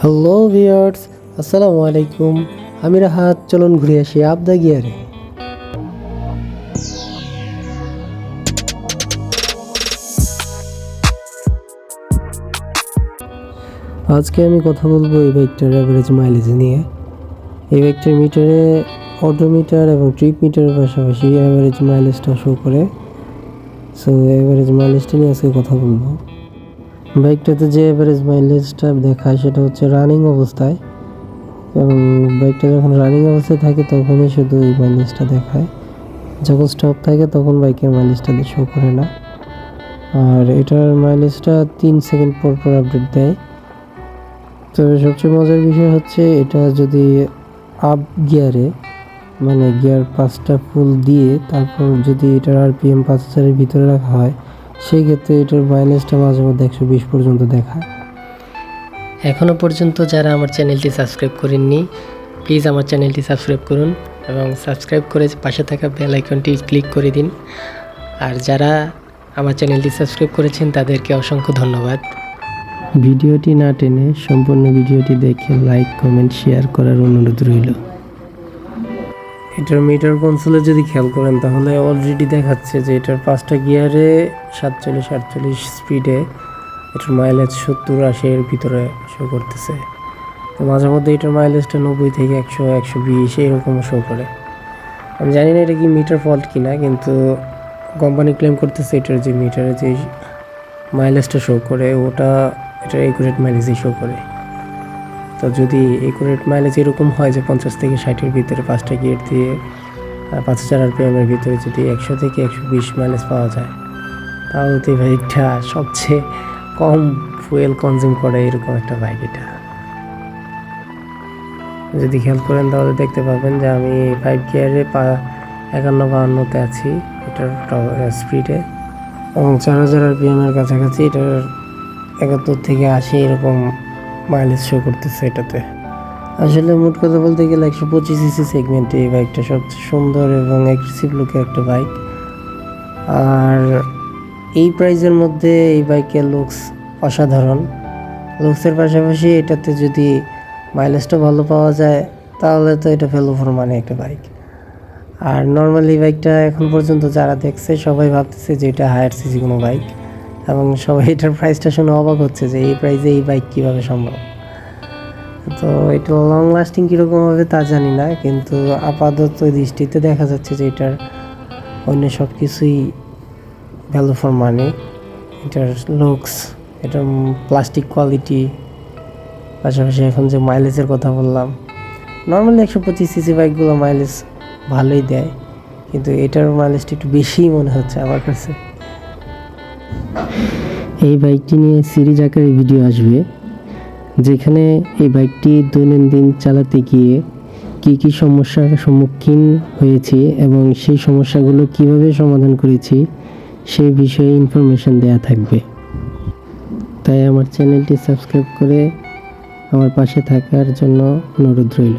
Hello viewers আসসালামু আলাইকুম আমি রাহাত, চলুন ঘুরে আসি আবদা গিয়ারে আজকে আমি কথা বলব এই বাইকটার অ্যাভারেজ মাইলেজ নিয়ে। এই বাইকটার মিটারে অডোমিটার এবং ট্রিপ মিটারের পাশাপাশি অ্যাভারেজ মাইলেজটা শো করে। সো অ্যাভারেজ মাইলেজটা নিয়ে আজকে কথা বলব। বাইকটাতে যে অ্যাভারেজ মাইলেজটা দেখায় সেটা হচ্ছে রানিং অবস্থায়। এবং বাইকটা যখন রানিং অবস্থায় থাকে, তখনই শুধু এই মাইলেজটা দেখায়। যখন স্টপ থাকে, তখন বাইকের মাইলেজটা শো করে না। আর এটার মাইলেজটা তিন সেকেন্ড পর পর আপডেট দেয়। তবে সবচেয়ে মজার বিষয় হচ্ছে, এটা যদি আপ গিয়ারে মানে গিয়ার পাঁচটা ফুল দিয়ে, তারপর যদি এটার আরপিএম পাঁচ হাজারের ভিতরে রাখা হয় সেই ক্ষেত্রে এটার মাইলেজটা মাঝে মধ্যে একশো বিশ পর্যন্ত দেখায়। এখনও পর্যন্ত যারা আমার চ্যানেলটি সাবস্ক্রাইব করেননি প্লিজ আমার চ্যানেলটি সাবস্ক্রাইব করুন এবং সাবস্ক্রাইব করে পাশে থাকা বেল আইকনটি ক্লিক করে দিন। আর যারা আমার চ্যানেলটি সাবস্ক্রাইব করেছেন তাদেরকে অসংখ্য ধন্যবাদ। ভিডিওটি না টেনে সম্পূর্ণ ভিডিওটি দেখে লাইক কমেন্ট শেয়ার করার অনুরোধ রইল। এটার মিটার কনসোলে যদি খেয়াল করেন, তাহলে অলরেডি দেখাচ্ছে যে এটার পাঁচটা গিয়ারে সাতচল্লিশ, আটচল্লিশ স্পিডে এটার মাইলেজ সত্তর আশির ভিতরে শো করতেছে। তো মাঝে মধ্যে এটার মাইলেজটা নব্বই থেকে একশো একশো বিশ এরকম শো করে। আমি জানি না এটা কি মিটার ফল্ট কিনা, কিন্তু কোম্পানি ক্লেম করতেছে এটার যে মিটারে যে মাইলেজটা শো করে, ওটা, এটার একুরেট মাইলেজই শো করে। তো যদি একুরেট মাইলেজ এরকম হয় যে পঞ্চাশ থেকে ষাটের ভিতরে পাঁচটা গিয়ার দিয়ে পাঁচ হাজার আরপিএমের ভিতরে যদি একশো থেকে একশো বিশ মাইলেজ পাওয়া যায়, তাহলে তো বাইকটা সবচেয়ে কম ফুয়েল কনজিউম করে এরকম একটা বাইক এটা। যদি খেয়াল করেন তাহলে দেখতে পাবেন যে আমি ফাইভ গিয়ারে পা একান্ন বাহান্নতে আছি, এটার স্পিডে এবং চার হাজার আরপিএমের কাছাকাছি এটার একাত্তর থেকে আশি এরকম মাইলেজ শো করতেছে এটাতে। আসলে মোট কথা বলতে গেলে একশো পঁচিশ সিসি সেগমেন্টে এই বাইকটা সবচেয়ে সুন্দর এবং অ্যাগ্রেসিভ লুকের একটা বাইক আর এই প্রাইজের মধ্যে এই বাইকের লুকস অসাধারণ। লুকসের পাশাপাশি এটাতে যদি মাইলেজটা ভালো পাওয়া যায়, তাহলে তো এটা ফেলো ফর মানে একটা বাইক আর নর্মালি বাইকটা এখন পর্যন্ত যারা দেখছে, সবাই ভাবতেছে যে এটা হায়ার সিসি কোনো বাইক এবং সবাই এটার প্রাইসটা শুনে অবাক হচ্ছে যে এই প্রাইসে এই বাইক কীভাবে সম্ভব? তো এটা লং লাস্টিং কীরকম হবে তা জানি না, কিন্তু আপাতত দৃষ্টিতে দেখা যাচ্ছে যে এটার অন্য সব কিছুই ভ্যালু ফর মানি এটার লুকস এটার প্লাস্টিক কোয়ালিটি পাশাপাশি এখন যে মাইলেজের কথা বললাম নর্মালি একশো পঁচিশ সিসি বাইকগুলো মাইলেজ ভালোই দেয়, কিন্তু এটার মাইলেজটা একটু বেশিই মনে হচ্ছে আমার কাছে। এই বাইকটি নিয়ে সিরিজ আকারে ভিডিও আসবে, যেখানে এই বাইকটি দৈনন্দিন চালাতে গিয়ে কি কি সমস্যার সম্মুখীন হয়েছি এবং সেই সমস্যাগুলো কীভাবে সমাধান করেছি সেই বিষয়ে ইনফরমেশন দেয়া থাকবে। তাই আমার চ্যানেলটি সাবস্ক্রাইব করে আমার পাশে থাকার জন্য অনুরোধ রইল।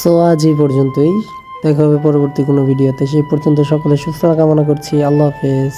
সো আজ এই পর্যন্তই। দেখা হবে পরবর্তী কোনো ভিডিওতে। সেই পর্যন্ত সকলে সুস্থতা কামনা করছি। আল্লাহ হাফেজ।